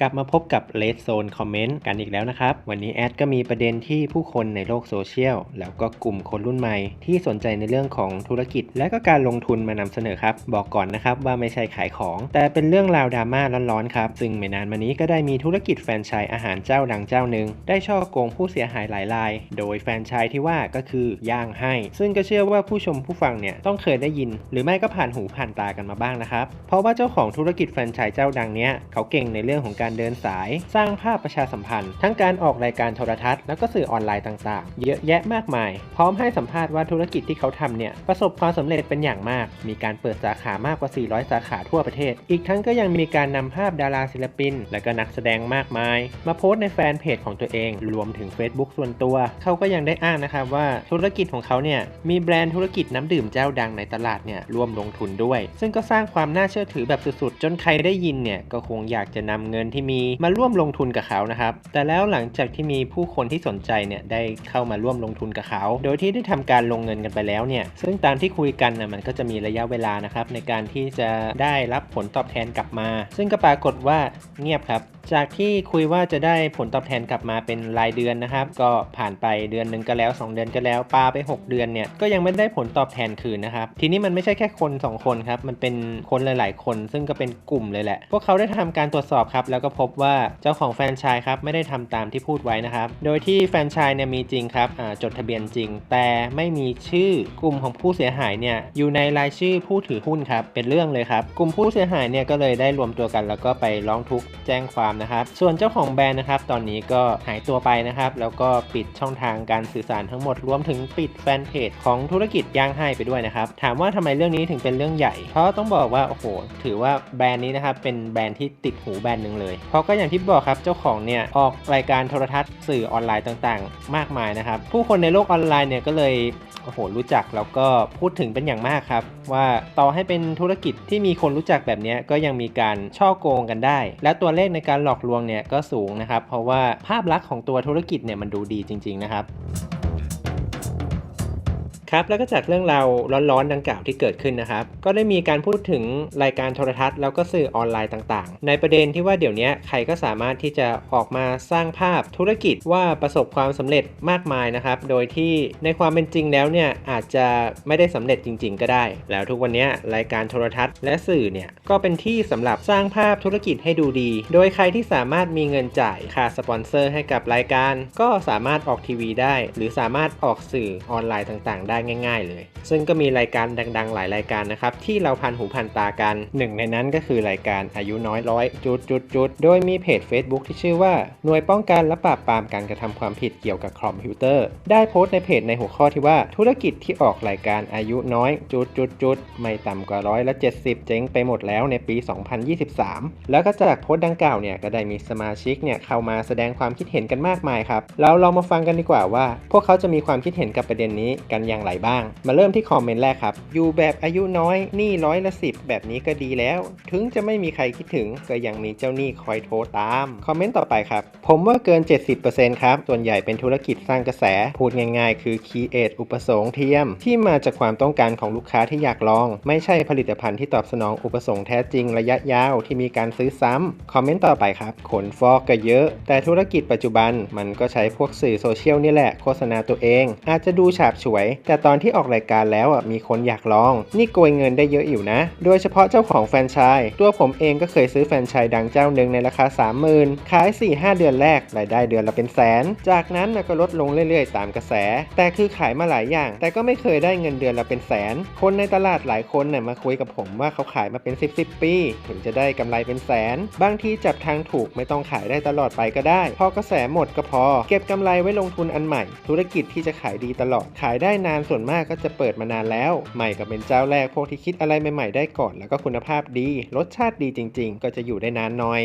กลับมาพบกับ Red Zone Comment กันอีกแล้วนะครับ วันนี้แอดก็มีประเด็นที่ผู้คนในโลกโซเชียล แล้วก็กลุ่มคนรุ่นใหม่ ที่สนใจในเรื่องของธุรกิจ และก็การลงทุนมานำเสนอครับ บอกก่อนนะครับว่าไม่ใช่ขายของ แต่เป็นเรื่องราวดราม่าร้อนๆครับ ซึ่งไม่นานมานี้ก็ได้มีธุรกิจแฟรนไชส์อาหารเจ้าดังเจ้าหนึ่งได้ช่อโกงผู้เสียหายหลายราย โดยแฟรนไชส์ที่ว่าก็คือย่างให้ ซึ่งก็เชื่อว่าผู้ชมผู้ฟังเนี่ยต้องเคยได้ยิน หรือไม่ก็ผ่านหูผ่านตากันมาบ้างนะครับเพราะว่าเจ้าของธุรกิจแฟรนไชส์เจ้าดังเนี้ยเขาเก่งในเรื่องของการการเดินสาย สร้างภาพประชาสัมพันธ์ ทั้งการออกรายการโทรทัศน์แล้วก็สื่อออนไลน์ต่างๆ เยอะแยะมากมาย พร้อมให้สัมภาษณ์ว่าธุรกิจที่เขาทำเนี่ยประสบความสำเร็จเป็นอย่างมาก มีการเปิดสาขามากกว่า 400 สาขาทั่วประเทศ อีกทั้งก็ยังมีการนำภาพดาราศิลปิน และก็นักแสดงมากมาย มาโพสต์ในแฟนเพจของตัวเอง รวมถึง Facebook ส่วนตัว เขาก็ยังได้อ้างนะครับว่าธุรกิจของเขาเนี่ยมีแบรนด์ธุรกิจน้ำดื่มเจ้าดังในตลาดเนี่ยร่วมลงทุนด้วย ซึ่งก็สร้างความน่าเชื่อถือแบบสุดๆ จนใครได้ยินเนี่ยก็คงอยากจะนำเงินที่มีมาร่วมลงทุนกับเขานะครับ แต่แล้วหลังจากที่มีผู้คนที่สนใจเนี่ยได้เข้ามาร่วมลงทุนกับเขา โดยที่ได้ทำการลงเงินกันไปแล้วเนี่ย ซึ่งตามที่คุยกันนะมันก็จะมีระยะเวลานะครับในการที่จะได้รับผลตอบแทนกลับมา ซึ่งก็ปรากฏว่าเงียบครับ จากที่คุยว่าจะได้ผลตอบแทนกลับมาเป็นรายเดือนนะครับ ก็ผ่านไปเดือนหนึ่งก็แล้ว 2 เดือนก็แล้วปาไป 6 เดือนเนี่ยก็ยังไม่ได้ผลตอบแทนคืนนะครับ ทีนี้มันไม่ใช่แค่คน 2 คนครับ มันเป็นคนหลาย ๆ คน ซึ่งก็เป็นกลุ่มเลยแหละ พวกเขาได้ทำการตรวจสอบครับ แล้วก็พบว่าเจ้าของแฟรนไชส์ครับไม่ได้ทำตามที่พูดไว้นะครับ โดยที่แฟรนไชส์เนี่ยมีจริงครับจดทะเบียนจริง แต่ไม่มีชื่อกลุ่มของผู้เสียหายเนี่ยอยู่ในรายชื่อผู้ถือหุ้นครับเป็นเรื่องเลยครับกลุ่มผู้เสียหายเนี่ยก็เลยได้รวมตัวกัน แล้วก็ไปร้องทุกข์แจ้งความนะครับ ส่วนเจ้าของแบรนด์นะครับ ตอนนี้ก็หายตัวไปนะครับ แล้วก็ปิดช่องทางการสื่อสารทั้งหมด รวมถึงปิดแฟนเพจของธุรกิจย่างให้ไปด้วยนะครับ ถามว่าทำไมเรื่องนี้ถึงเป็นเรื่องใหญ่ เพราะต้องบอกว่า โอ้โห ถือว่าแบรนด์นี้นะครับ เป็นแบรนด์ที่ติดหูแบรนด์หนึ่งเลย เพราะก็อย่างที่บอกครับ เจ้าของเนี่ย ออกรายการโทรทัศน์สื่อออนไลน์ต่างๆ มากมายนะครับ ผู้คนในโลกออนไลน์เนี่ยก็เลยโอ้โห รู้จักแล้วก็พูดถึงเป็นอย่างมากครับ ว่าต่อให้เป็นธุรกิจที่มีคนรู้จักแบบนี้ก็ยังมีการช่อโกงกันได้ และตัวเลขในการหลอกลวงเนี่ยก็สูงนะครับ เพราะว่าภาพลักษณ์ของตัวธุรกิจเนี่ยมันดูดีจริง ๆ นะครับ ครับแล้วก็จากเรื่องราวร้อนๆดังกล่าวที่เกิดขึ้นนะครับ ก็ได้มีการพูดถึงรายการโทรทัศน์แล้วก็สื่อออนไลน์ต่างๆ ในประเด็นที่ว่าเดี๋ยวนี้ใครก็สามารถที่จะออกมาสร้างภาพธุรกิจว่าประสบความสำเร็จมากมายนะครับ โดยที่ในความเป็นจริงแล้วเนี่ยอาจจะไม่ได้สำเร็จจริง ๆ ก็ได้ แล้วทุกวันนี้รายการโทรทัศน์และสื่อเนี่ยก็เป็นที่สำหรับสร้างภาพธุรกิจให้ดูดี โดยใครที่สามารถมีเงินจ่ายค่าสปอนเซอร์ให้กับรายการ ก็สามารถออกทีวีได้ หรือสามารถออกสื่อออนไลน์ต่างๆ ได้ง่าย ๆ เลย ซึ่งก็มีรายการดัง ๆ หลายรายการนะครับที่เราพันหูพันตากันหนึ่งในนั้นก็คือรายการอายุน้อยร้อยจุดจุดจุดโดยมีเพจ Facebook ที่ชื่อว่าหน่วยป้องกันและปราบปรามการกระทำความผิดเกี่ยวกับคอมพิวเตอร์ ได้โพสต์ในเพจในหัวข้อที่ว่าธุรกิจที่ออกรายการอายุน้อยจุดจุดจุดไม่ต่ำกว่าร้อยละ70 เจ๊งไปหมดแล้วในปี 2023 แล้วก็จากโพสต์ดังกล่าวเนี่ยก็ได้มีสมาชิกเนี่ยเข้ามาแสดงความคิดเห็นกันมากมายครับเราลองมาฟังกันดีกว่าว่า พวกเขาจะมีความคิดเห็นกับประเด็นนี้กันอย่างไรบ้าง มาเริ่มที่คอมเมนต์แรกครับ อยู่แบบอายุน้อยหนี้ร้อยละสิบแบบนี้ก็ดีแล้ว ถึงจะไม่มีใครคิดถึงก็ยังมีเจ้าหนี้คอยโทรตาม คอมเมนต์ต่อไปครับ ผมว่าเกิน 70%ครับ ส่วนใหญ่เป็นธุรกิจสร้างกระแส พูดง่ายๆ คือ Create อุปสงค์เทียม ที่มาจากความต้องการของลูกค้าที่อยากลอง ไม่ใช่ผลิตภัณฑ์ที่ตอบสนองอุปสงค์แท้จริงระยะยาวที่มีการซื้อซ้ำคอมเมนต์ต่อไปครับ ขนฟอกก็เยอะ แต่ธุรกิจปัจจุบันมันก็ใช้พวกสื่อโซเชียลนี่แหละโฆษณาตัวเอง อาจจะดูฉาบฉวย แต่ตอนที่ออกรายการแล้วอะมีคนอยากลอง นี่โกยเงินได้เยอะอยู่นะ โดยเฉพาะเจ้าของแฟรนไชส์ตัวผมเองก็เคยซื้อแฟรนไชส์ดังเจ้าหนึ่งในราคา 30,000 ขาย 4-5 เดือนแรกรายได้เดือนละเป็นแสน จากนั้นก็ลดลงเรื่อยๆ ตามกระแส แต่คือขายมาหลายอย่าง แต่ก็ไม่เคยได้เงินเดือนละเป็นแสน คนในตลาดหลายคนน่ะมาคุยกับผมว่าเขาขายมาเป็น 10 10 ปี ถึงจะได้กำไรเป็นแสน บางทีจับทางถูกไม่ต้องขายได้ตลอดไปก็ได้ พอกระแสหมดก็พอ เก็บกำไรไว้ลงทุนอันใหม่ ธุรกิจที่จะขายดีตลอดขายได้นานส่วนมากก็จะเปิดมานานแล้ว ใหม่ก็เป็นเจ้าแรกพวกที่คิดอะไรใหม่ ๆ ได้ก่อน แล้วก็คุณภาพดี รสชาติดีจริง ๆ ก็จะอยู่ได้นานหน่อย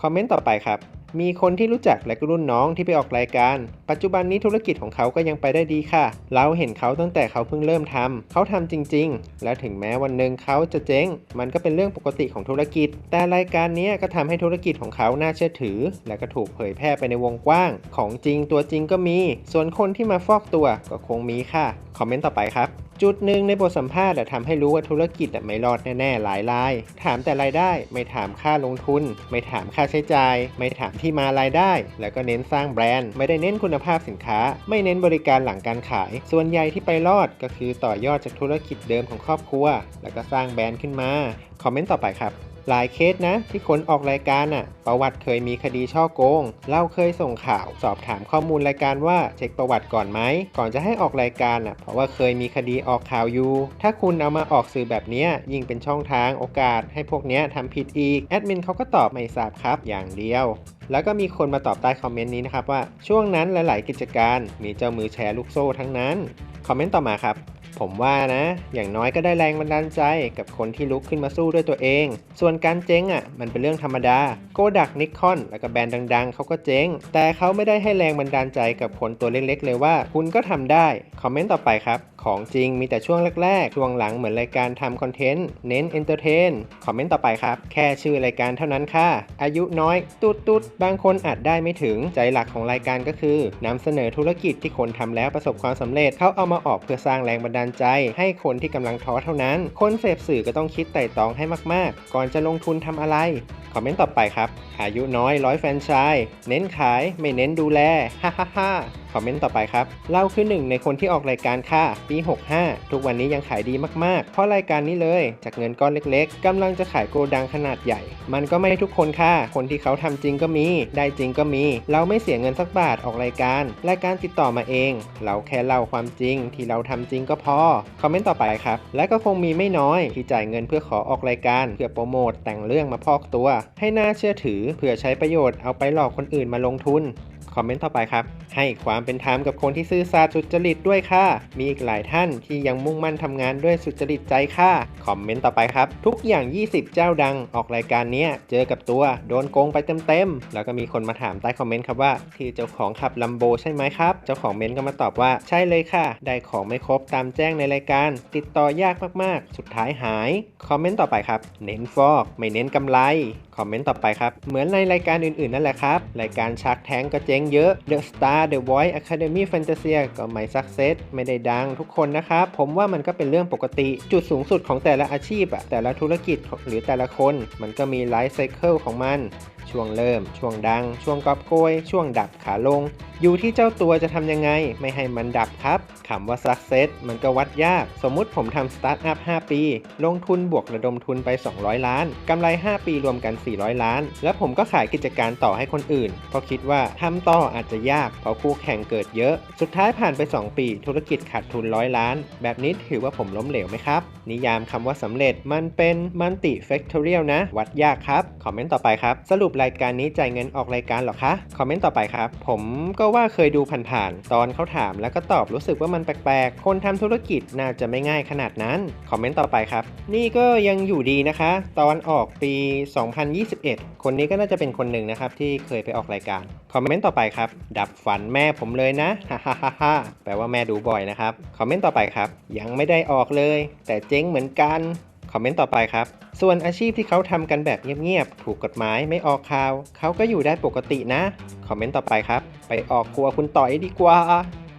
คอมเมนต์ต่อไปครับ มีคนที่รู้จักและก็รุ่นน้องที่ไปออกรายการ ปัจจุบันนี้ธุรกิจของเขาก็ยังไปได้ดีค่ะ เราเห็นเขาตั้งแต่เขาเพิ่งเริ่มทำเขาทำจริง ๆ และถึงแม้วันหนึ่งเขาจะเจ๊ง มันก็เป็นเรื่องปกติของธุรกิจ แต่รายการนี้ก็ทำให้ธุรกิจของเขาน่าเชื่อถือ และก็ถูกเผยแพร่ไปในวงกว้าง ของจริงตัวจริงก็มี ส่วนคนที่มาฟอกตัวก็คงมีค่ะ คอมเมนต์ต่อไปครับ จุดหนึ่งในบทสัมภาษณ์ทำให้รู้ว่าธุรกิจไม่รอดแน่ๆหลายราย ถามแต่รายได้ ไม่ถามค่าลงทุน ไม่ถามค่าใช้จ่าย ไม่ถามที่มารายได้ แล้วก็เน้นสร้างแบรนด์ ไม่ได้เน้นคุณภาพสินค้า ไม่เน้นบริการหลังการขาย ส่วนใหญ่ที่ไปรอดก็คือต่อยอดจากธุรกิจเดิมของครอบครัว แล้วก็สร้างแบรนด์ขึ้นมา คอมเมนต์ต่อไปครับ หลายเคสนะ ที่คนออกรายการน่ะ ประวัติเคยมีคดีช่อโกงเราเคยส่งข่าว สอบถามข้อมูลรายการว่าเช็คประวัติก่อนไหมก่อนจะให้ออกรายการน่ะ เพราะว่าเคยมีคดีออกข่าวอยู่ ถ้าคุณเอามาออกสื่อแบบนี้ยยิ่งเป็นช่องทางโอกาส ให้พวกเนี้ยทำผิดอีกแอดมินเขาก็ตอบไม่ทราบครับอย่างเดียวแล้วก็มีคนมาตอบใต้คอมเมนต์นี้นะครับว่าช่วงนั้นหลาย ๆ กิจการมีเจ้ามือแชร์ลูกโซ่ทั้งนั้น คอมเมนต์ต่อมาครับ ผมว่านะ อย่างน้อยก็ได้แรงบันดาลใจกับคนที่ลุกขึ้นมาสู้ด้วยตัวเอง ส่วนการเจ๊งอะ มันเป็นเรื่องธรรมดา โกดักนิคอนแล้วก็แบรนด์ดัง ๆ เขาก็เจ๊ง แต่เขาไม่ได้ให้แรงบันดาลใจกับคนตัวเล็กๆ เลยว่า คุณก็ทำได้ คอมเมนต์ต่อไปครับ ของจริงมีแต่ช่วงแรกๆ ช่วงหลังเหมือนรายการทำคอนเทนต์ เน้นเอนเตอร์เทน คอมเมนต์ต่อไปครับ แค่ชื่อรายการเท่านั้นค่ะ อายุน้อยตุดตุดๆบางคนอาจได้ไม่ถึง ใจหลักของรายการก็คือนำเสนอธุรกิจที่คนทำแล้วประสบความสำเร็จ เขาเอามาออกเพื่อสร้างแรงบันดาลใจ ให้คนที่กำลังท้อเท่านั้น คนเสพสื่อก็ต้องคิดไต่ตองให้มากๆ ก่อนจะลงทุนทำอะไรคอมเมนต์ต่อไปครับ อายุน้อยร้อยแฟนชส์เน้นขายไม่เน้นดูแล ฮ่าฮ่าฮ่า อมเมนต์ต่อไปครับเราคือหนึ่งในคนที่ออกรายการค่ะ ปี 65 ทุกวันนี้ยังขายดีมาก ๆ เพราะรายการนี้เลย จากเงินก้อนเล็ก ๆกำลังจะขายโกดังขนาดใหญ่ มันก็ไม่ทุกคนค่ะ คนที่เขาทำจริงก็มี ได้จริงก็มี เราไม่เสียเงินสักบาทออกรายการ รายการติดต่อมาเอง เราแค่เล่าความจริงที่เราทำจริงก็พอ คอมเมนต์ต่อไปครับ และก็คงมีไม่น้อยที่จ่ายเงินเพื่อขอออกรายการ เพื่อโปรโมทแต่งเรื่องมาพอกตัว ให้น่าเชื่อถือเพื่อใช้ประโยชน์เอาไปหลอกคนอื่นมาลงทุน คอมเมนต์ต่อไปครับ ให้ความเป็นธรรมกับคนที่ซื่อสัตย์สุจริตด้วยค่ะ มีอีกหลายท่านที่ยังมุ่งมั่นทำงานด้วยสุจริตใจค่ะ คอมเมนต์ต่อไปครับ ทุกอย่าง 20 เจ้าดังออกรายการเนี้ยเจอกับตัวโดนโกงไปเต็มๆ แล้วก็มีคนมาถามใต้คอมเมนต์ครับว่า ที่เจ้าของขับลัมโบใช่ไหมครับ เจ้าของเมนต์ก็มาตอบว่าใช่เลยค่ะ ได้ของไม่ครบตามแจ้งในรายการ ติดต่อยากมากๆ สุดท้ายหาย คอมเมนต์ต่อไปครับ เน้นฟอกไม่เน้นกำไร คอมเมนต์ต่อไปครับ เหมือนในรายการอื่นๆนั่นแหละครับ รายการชักแท้งก็เจ๊งเยอะ The Star The Voice Academy Fantasia ก็ไม่สักเซสไม่ได้ดังทุกคนนะครับ ผมว่ามันก็เป็นเรื่องปกติจุดสูงสุดของแต่ละอาชีพอะแต่ละธุรกิจหรือแต่ละคน มันก็มีไลฟ์ไซเคิลของมัน ช่วงเริ่ม ช่วงดัง ช่วงกอบโกย ช่วงดับขาลง อยู่ที่เจ้าตัวจะทำยังไง ไม่ให้มันดับครับคำว่า success มันก็วัดยาก สมมุติผมทำสตาร์ทอัพ 5 ปี ลงทุนบวกระดมทุนไป 200 ล้าน กำไร 5 ปีรวมกัน 400 ล้าน แล้วผมก็ขายกิจการต่อให้คนอื่น เพราะคิดว่าทำต่ออาจจะยาก เพราะคู่แข่งเกิดเยอะ สุดท้ายผ่านไป 2 ปี ธุรกิจขาดทุนร้อยล้าน แบบนี้ถือว่าผมล้มเหลวไหมครับ นิยามคำว่าสำเร็จมันเป็น multi factorial นะ วัดยากครับ คอมเมนต์ต่อไปครับ สรุปรายการนี้จ่ายเงินออกรายการหรอคะคอมเมนต์ต่อไปครับ ผมก็ว่าเคยดูผ่านๆตอนเขาถามแล้วก็ตอบรู้สึกว่ามันแปลกๆ คนทำธุรกิจน่าจะไม่ง่ายขนาดนั้นคอมเมนต์ต่อไปครับ นี่ก็ยังอยู่ดีนะคะ ตอนออกปี 2021 คนนี้ก็น่าจะเป็นคนหนึ่งนะครับที่เคยไปออกรายการคอมเมนต์ต่อไปครับ ดับฝันแม่ผมเลยนะฮ่าฮ่าฮ่าฮ่าแปลว่าแม่ดูบ่อยนะครับคอมเมนต์ต่อไปครับ ยังไม่ได้ออกเลย แต่เจ๊งเหมือนกัน อมเมนต์ต่อไปครับ ส่วนอาชีพที่เขาทำกันแบบเงียบๆ ถูกกฎหมายไม่ออกข่าว เขาก็อยู่ได้ปกตินะ คอมเมนต์ต่อไปครับ ไปออกครัวคุณต่อยดีกว่า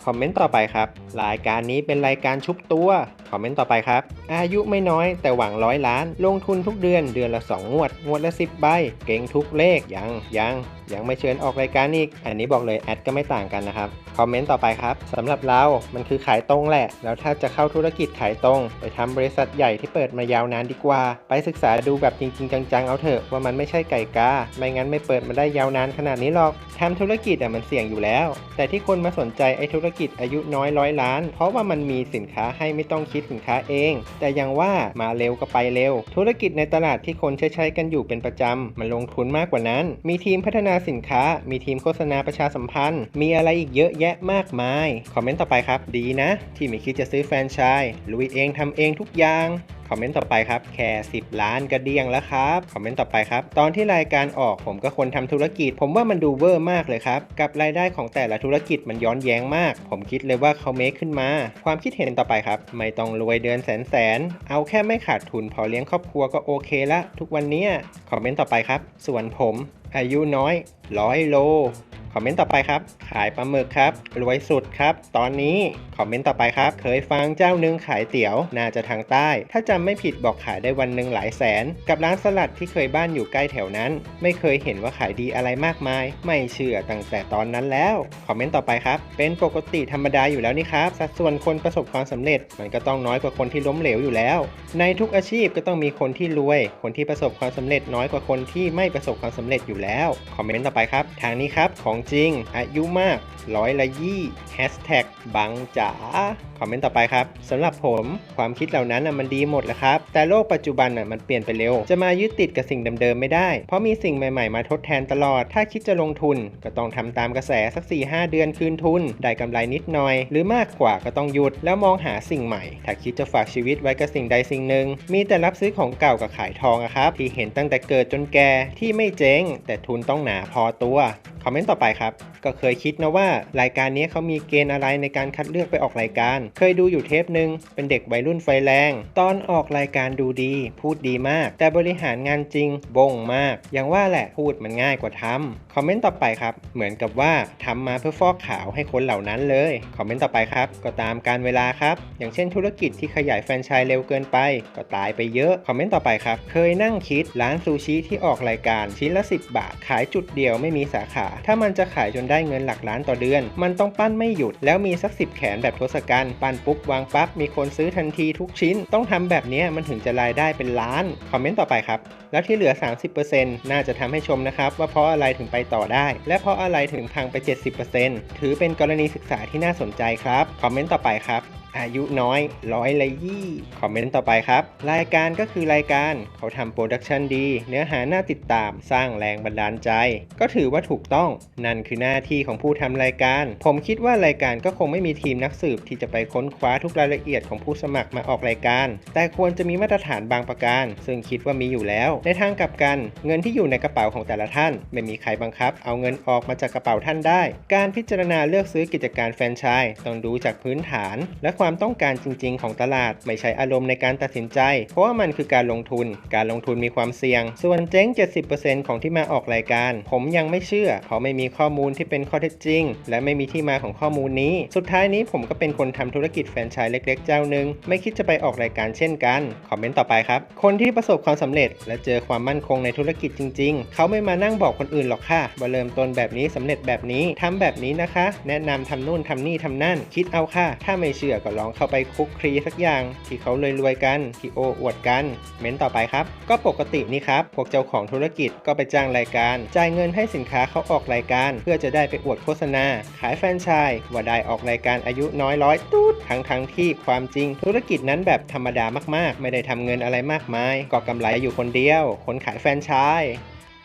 คอมเมนต์ต่อไปครับ รายการนี้เป็นรายการชุบตัวคอมเมนต์ต่อไปครับ อายุไม่น้อยแต่หวังร้อยล้าน ลงทุนทุกเดือนเดือนละ 2 งวด งวดละ 10 ใบ เก่งทุกเลข ยัง ยัง ยังไม่เชิญออกรายการอีก อันนี้บอกเลยแอดก็ไม่ต่างกันนะครับ คอมเมนต์ต่อไปครับสำหรับเรา มันคือขายตรงแหละ แล้วถ้าจะเข้าธุรกิจขายตรง ไปทำบริษัทใหญ่ที่เปิดมายาวนานดีกว่า ไปศึกษาดูแบบจริง ๆ จังๆ เอาเถอะว่ามันไม่ใช่ไก่กา ไม่งั้นไม่เปิดมาได้ยาวนานขนาดนี้หรอกทำธุรกิจอะมันเสี่ยงอยู่แล้ว แต่ที่คนมาสนใจไอ้ธุรกิจอายุน้อยร้อยล้าน เพราะว่ามันมีสินค้าให้ไม่ต้องคิดสินค้าเอง แต่ยังว่ามาเร็วก็ไปเร็ว ธุรกิจในตลาดที่คนใช้ใช้กันอยู่เป็นประจำ มันลงทุนมากกว่านั้น มีทีมพัฒนาสินค้า มีทีมโฆษณาประชาสัมพันธ์ มีอะไรอีกเยอะแยะมากมาย คอมเมนต์ต่อไปครับ ดีนะ ที่ไม่คิดจะซื้อแฟรนไชส์ลุยเองทำเองทุกอย่างคอมเมนต์ต่อไปครับ แค่10 ล้านกระเดียงแล้วครับ คอมเมนต์ต่อไปครับ ตอนที่รายการออกผมก็คนทำธุรกิจ ผมว่ามันดูเวอร์มากเลยครับ กับรายได้ของแต่ละธุรกิจมันย้อนแย้งมาก ผมคิดเลยว่าเขาเมคขึ้นมา ความคิดเห็นต่อไปครับ ไม่ต้องรวยเดือนแสนแสน เอาแค่ไม่ขาดทุนพอเลี้ยงครอบครัวก็โอเคละ ทุกวันนี้ คอมเมนต์ต่อไปครับ ส่วนผม อายุน้อยร้อยโล อมอมเมนต์ต่อไปครับ ขายปลาหมึกครับ รวยสุดครับ ตอนนี้คอมเมนต์ต่อไปครับ เคยฟังเจ้าหนึ่งขายเตี๋ยว น่าจะทางใต้ ถ้าจำไม่ผิดบอกขายได้วันหนึ่งหลายแสน กับร้านสลัดที่เคยบ้านอยู่ใกล้แถวนั้น ไม่เคยเห็นว่าขายดีอะไรมากมาย ไม่เชื่อตั้งแต่ตอนนั้นแล้ว คอมเมนต์ต่อไปครับ เป็นปกติธรรมดาอยู่แล้วนี่ครับ สัดส่วนคนประสบความสำเร็จ มันก็ต้องน้อยกว่าคนที่ล้มเหลวอยู่แล้ว ในทุกอาชีพก็ต้องมีคนที่รวย คนที่ประสบความสำเร็จน้อยกว่าคนที่ไม่ประสบความสำเร็จอยู่แล้ว คอมเมนต์ต่อไปครับ ทางนี้ครับของจริง อายุมากร้อยละยี่แฮชแท็กบังจ๋าคอมเมนต์ต่อไปครับสำหรับผมความคิดเหล่านั้นมันดีหมดแหละครับ แต่โลกปัจจุบันมันเปลี่ยนไปเร็ว จะมายึดติดกับสิ่งเดิมๆไม่ได้ เพราะมีสิ่งใหม่ๆมาทดแทนตลอด ถ้าคิดจะลงทุน ก็ต้องทำตามกระแสสัก 4-5 เดือนคืนทุน ได้กำไรนิดหน่อย หรือมากกว่าก็ต้องหยุดแล้วมองหาสิ่งใหม่ ถ้าคิดจะฝากชีวิตไว้กับสิ่งใดสิ่งหนึ่ง มีแต่รับซื้อของเก่ากับขายทองอะครับ ที่เห็นตั้งแต่เกิดจนแก่ที่ไม่เจ๊ง แต่ทุนต้องหนาพอตัวคอมเมนต์ต่อไปครับ ก็เคยคิดนะว่ารายการนี้เขามีเกณฑ์อะไรในการคัดเลือกไปออกรายการเคยดูอยู่เทปหนึ่งเป็นเด็กวัยรุ่นไฟแรง ตอนออกรายการดูดี พูดดีมาก แต่บริหารงานจริงบงมาก อย่างว่าแหละพูดมันง่ายกว่าทำคอมเมนต์ต่อไปครับ เหมือนกับว่าทำมาเพื่อฟอกขาวให้คนเหล่านั้นเลย คอมเมนต์ต่อไปครับ ก็ตามการเวลาครับ อย่างเช่นธุรกิจที่ขยายแฟรนไชส์เร็วเกินไป ก็ตายไปเยอะ คอมเมนต์ต่อไปครับ เคยนั่งคิดร้านซูชิที่ออกรายการชิ้นละ 10 บาท ขายจุดเดียวไม่มีสาขา ถ้ามันจะขายจนได้เงินหลักล้านต่อเดือน มันต้องปั้นไม่หยุดแล้วมีสักสิบแขนแบบทศกัณฐ์ปั้นปุ๊บวางปั๊บมีคนซื้อทันทีทุกชิ้น ต้องทำแบบนี้มันถึงจะรายได้เป็นล้าน คอมเมนต์ต่อไปครับ แล้วที่เหลือ 30%น่าจะทำให้ชมนะครับ ว่าเพราะอะไรถึงไปต่อได้ และเพราะอะไรถึงพังไป 70%ถือเป็นกรณีศึกษาที่น่าสนใจครับ คอมเมนต์ต่อไปครับ อายุน้อยร้อยละยี่คอมเมนต์ต่อไปครับ รายการก็คือรายการเขาทำโปรดักชันดี เนื้อหาน่าติดตามสร้างแรงบันดาลใจ ก็ถือว่าถูกต้องนั่นคือหน้าที่ของผู้ทำรายการ ผมคิดว่ารายการก็คงไม่มีทีมนักสืบที่จะไปค้นคว้าทุกรายละเอียดของผู้สมัครมาออกรายการ แต่ควรจะมีมาตรฐานบางประการ ซึ่งคิดว่ามีอยู่แล้ว ในทางกลับกัน เงินที่อยู่ในกระเป๋าของแต่ละท่าน ไม่มีใครบังคับ เอาเงินออกมาจากกระเป๋าท่านได้ การพิจารณาเลือกซื้อกิจการแฟรนไชส์ต้องดูจากพื้นฐาน และความความต้องการจริง ๆ ของตลาด ไม่ใช่อารมณ์ในการตัดสินใจ เพราะว่ามันคือการลงทุน การลงทุนมีความเสี่ยง ส่วนเจ๊ง 70%ของที่มาออกรายการ ผมยังไม่เชื่อ เพราะไม่มีข้อมูลที่เป็นข้อเท็จจริง และไม่มีที่มาของข้อมูลนี้ สุดท้ายนี้ผมก็เป็นคนทำธุรกิจแฟรนไชส์เล็ก ๆ เจ้าหนึ่งไม่คิดจะไปออกรายการเช่นกัน คอมเมนต์ต่อไปครับ คนที่ประสบความสำเร็จ และเจอความมั่นคงในธุรกิจจริง ๆ เขาไม่มานั่งบอกคนอื่นหรอกค่ะว่าเริ่มต้นแบบนี้สำเร็จแบบนี้ทำแบบนี้นะคะ แนะนำทำนู่นทำนี่ทำนั่น คิดเอาค่ะ ถ้าไม่เชื่อก็ลองเข้าไปคุกคลีสักอย่าง ที่เขารวยๆกัน ที่โอ้อวดกัน เม้นต่อไปครับ ก็ปกตินี่ครับ พวกเจ้าของธุรกิจก็ไปจ้างรายการ จ่ายเงินให้สินค้าเขาออกรายการ เพื่อจะได้ไปอวดโฆษณา ขายแฟรนไชส์ว่าได้ออกรายการอายุน้อยร้อยตูดทั้งทั้งๆที่ความจริงธุรกิจนั้นแบบธรรมดามากๆ ไม่ได้ทำเงินอะไรมากมาย ก็กำไรอยู่คนเดียว คนขายแฟรนไชส์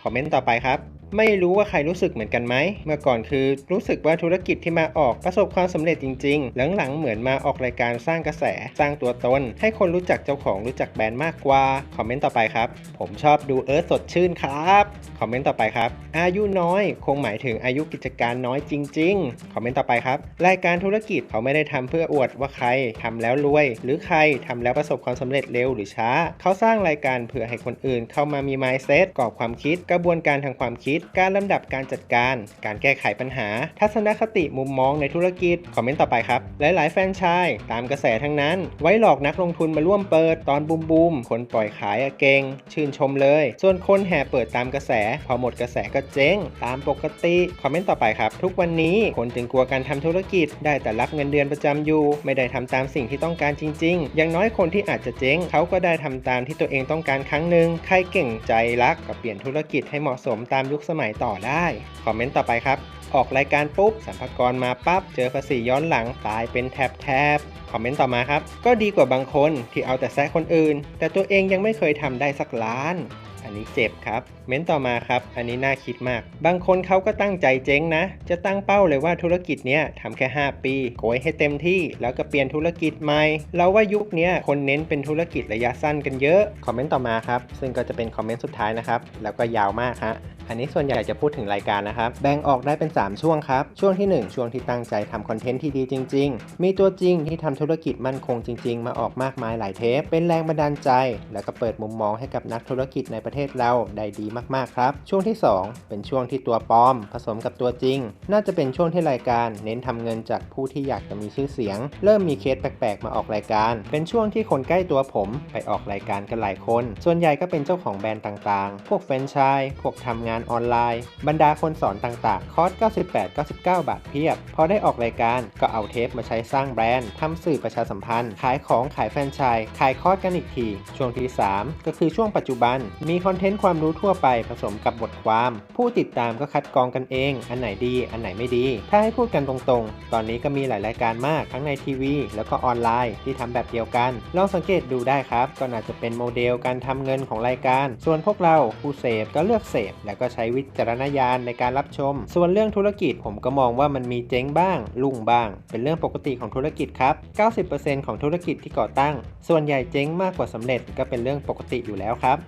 คอมเมนต์ต่อไปครับ ไม่รู้ว่าใครรู้สึกเหมือนกันไหม เมื่อก่อนคือรู้สึกว่าธุรกิจที่มาออกประสบความสำเร็จจริงๆ หลังๆเหมือนมาออกรายการสร้างกระแส สร้างตัวตน ให้คนรู้จักเจ้าของรู้จักแบรนด์มากกว่า คอมเมนต์ต่อไปครับ ผมชอบดูเอิร์ธสดชื่นครับ คอมเมนต์ต่อไปครับ อายุน้อย คงหมายถึงอายุกิจการน้อยจริง ๆ คอมเมนต์ต่อไปครับ รายการธุรกิจเขาไม่ได้ทำเพื่ออวดว่าใครทำแล้วรวย หรือใครทำแล้วประสบความสำเร็จเร็วหรือช้า เขาสร้างรายการเพื่อให้คนอื่นเข้ามามี mindset กรอบความคิด กระบวนการทางความคิดการลำดับการจัดการ การแก้ไขปัญหา ทัศนคติมุมมองในธุรกิจ คอมเมนต์ต่อไปครับ หลาย ๆ แฟนชส์ตามกระแสทั้งนั้น ไว้หลอกนักลงทุนมาร่วมเปิดตอนบูมบูมคนปล่อยขายเก่ง ชื่นชมเลย ส่วนคนแห่เปิดตามกระแส พอหมดกระแสก็เจ๊ง ตามปกติ คอมเมนต์ต่อไปครับ ทุกวันนี้คนจึงกลัวการทำธุรกิจ ได้แต่รับเงินเดือนประจำอยู่ ไม่ได้ทำตามสิ่งที่ต้องการจริง ๆ อย่างน้อยคนที่อาจจะเจ๊งเขาก็ได้ทำตามที่ตัวเองต้องการครั้งหนึ่งใครเก่งใจรักก็เปลี่ยนธุรกิจให้เหมาะสมตามยุคสมัยต่อได้ คอมเมนต์ต่อไปครับ ออกรายการปุ๊บสัมภากรมาปั๊บ เจอภาษีย้อนหลังตายเป็นแทบแทบคอมเมนต์ต่อมาครับ ก็ดีกว่าบางคนที่เอาแต่แซะคนอื่น แต่ตัวเองยังไม่เคยทำได้สักล้าน อันนี้เจ็บครับ เม้นต่อมาครับ อันนี้น่าคิดมาก บางคนเขาก็ตั้งใจเจ๊งนะ จะตั้งเป้าเลยว่าธุรกิจเนี้ยทำแค่ 5 ปีโกยให้เต็มที่ แล้วก็เปลี่ยนธุรกิจใหม่ เราว่ายุคนี้คนเน้นเป็นธุรกิจระยะสั้นกันเยอะ คอมเมนต์ต่อมาครับ ซึ่งก็จะเป็นคอมเมนต์สุดท้ายนะครับ แล้วก็ยาวมากฮะอันนี้ส่วนใหญ่จะพูดถึงรายการนะครับ แบ่งออกได้เป็น 3 ช่วงครับ ช่วงทีหนึ่1 ช่วงที่ตั้งใจทำคอนเทนต์ที่ดีจริง ๆ มีตัวจริงที่ทำธุรกิจมั่นคงจริง ๆ มาออกมากมายหลายเทป เป็นแรงบันดาลใจ แล้วก็เปิดมุมมองให้กับนักธุรกิจในประเทศเราได้ดีมากๆครับ ช่วงที่ 2 เป็นช่วงที่ตัวปลอม ผสมกับตัวจริง น่าจะเป็นช่วงที่รายการ เน้นทำเงินจากผู้ที่อยากจะมีชื่อเสียง เริ่มมีเคสแปลกๆ มาออกรายการ เป็นช่วงที่คนใกล้ตัวผมไปออกรายการกันหลายคน ส่วนใหญ่ก็เป็นเจ้าของแบรนด์ต่างๆ พวกแฟรนไชส์พวกทำงานออนไลน์ บรรดาคนสอนต่างๆ คอร์ส 98 99 บาทเพียบ พอได้ออกรายการก็เอาเทปมาใช้สร้างแบรนด์ทำสื่อประชาสัมพันธ์ ขายของขายแฟรนไชส์ขายคอร์สกันอีกที ช่วงที่ 3 ก็คือช่วงปัจจุบันมีคอนเทนต์ความรู้ทั่วไปผสมกับบทความ ผู้ติดตามก็คัดกรองกันเอง อันไหนดีอันไหนไม่ดี ถ้าให้พูดกันตรงๆ ตอนนี้ก็มีหลายรายการมากทั้งในทีวี แล้วก็ออนไลน์ที่ทำแบบเดียวกัน ลองสังเกตดูได้ครับ ก็น่าจะเป็นโมเดลการทำเงินของรายการ ส่วนพวกเราผู้เสพก็เลือกเสพ แล้วก็ใช้วิจารณญาณในการรับชม ส่วนเรื่องธุรกิจผมก็มองว่ามันมีเจ๊งบ้างลุ่งบ้าง เป็นเรื่องปกติของธุรกิจครับ 90%ของธุรกิจที่ก่อตั้ง ส่วนใหญ่เจ๊งมากกว่าสำเร็จก็เป็นเรื่องปกติอยู่แล้วครับ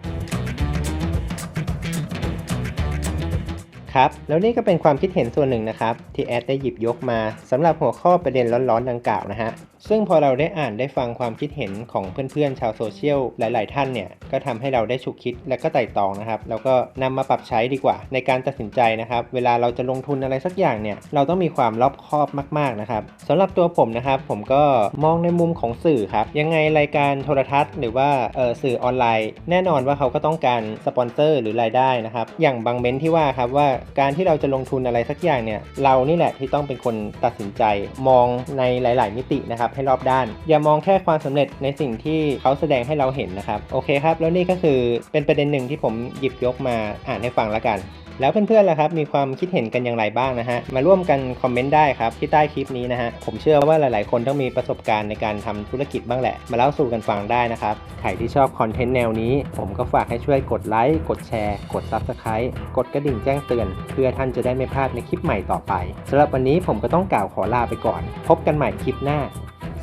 ครับ แล้วนี่ก็เป็นความคิดเห็นส่วนหนึ่งนะครับ ที่แอดได้หยิบยกมาสำหรับหัวข้อประเด็นร้อนๆดังกล่าวนะฮะ ซึ่งพอเราได้อ่านได้ฟังความคิดเห็นของเพื่อนๆชาวโซเชียลหลาย ๆ ท่านเนี่ยก็ทำให้เราได้ฉุกคิดและก็ไต่ตองนะครับแล้วก็นำมาปรับใช้ดีกว่า ในการตัดสินใจนะครับ เวลาเราจะลงทุนอะไรสักอย่างเนี่ยเราต้องมีความรอบคอบมาก ๆ นะครับสำหรับตัวผมนะครับ ผมก็มองในมุมของสื่อครับยังไงรายการโทรทัศน์ หรือว่าเออสื่อออนไลน์ แน่นอนว่าเขาก็ต้องการสปอนเซอร์หรือรายได้นะครับอย่างบางเม้นที่ว่าครับว่าการที่เราจะลงทุนอะไรสักอย่างเนี่ยเรานี่แหละที่ต้องเป็นคนตัดสินใจมองในหลาย ๆ มิตินะครับให้รอบด้าน อย่ามองแค่ความสำเร็จในสิ่งที่เขาแสดงให้เราเห็นนะครับ โอเคครับ แล้วนี่ก็คือเป็นประเด็นหนึ่งที่ผมหยิบยกมาอ่านให้ฟังแล้วกันแล้วเพื่อนๆล่ะครับ มีความคิดเห็นกันอย่างไรบ้างนะฮะ มาร่วมกันคอมเมนต์ได้ครับ ที่ใต้คลิปนี้นะฮะ ผมเชื่อว่าหลายๆ คนต้องมีประสบการณ์ในการทำธุรกิจบ้างแหละ มาเล่าสู่กันฟังได้นะครับ ใครที่ชอบคอนเทนต์แนวนี้ ผมก็ฝากให้ช่วยกดไลค์กดแชร์ กด Subscribe กดกระดิ่งแจ้งเตือน เพื่อท่านจะได้ไม่พลาดในคลิปใหม่ต่อไปสำหรับวันนี้ผมก็ต้องกล่าวขอลาไปก่อน พบกันใหม่คลิปหน้า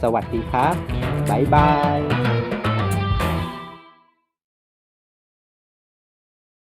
สวัสดีครับ บ๊ายบาย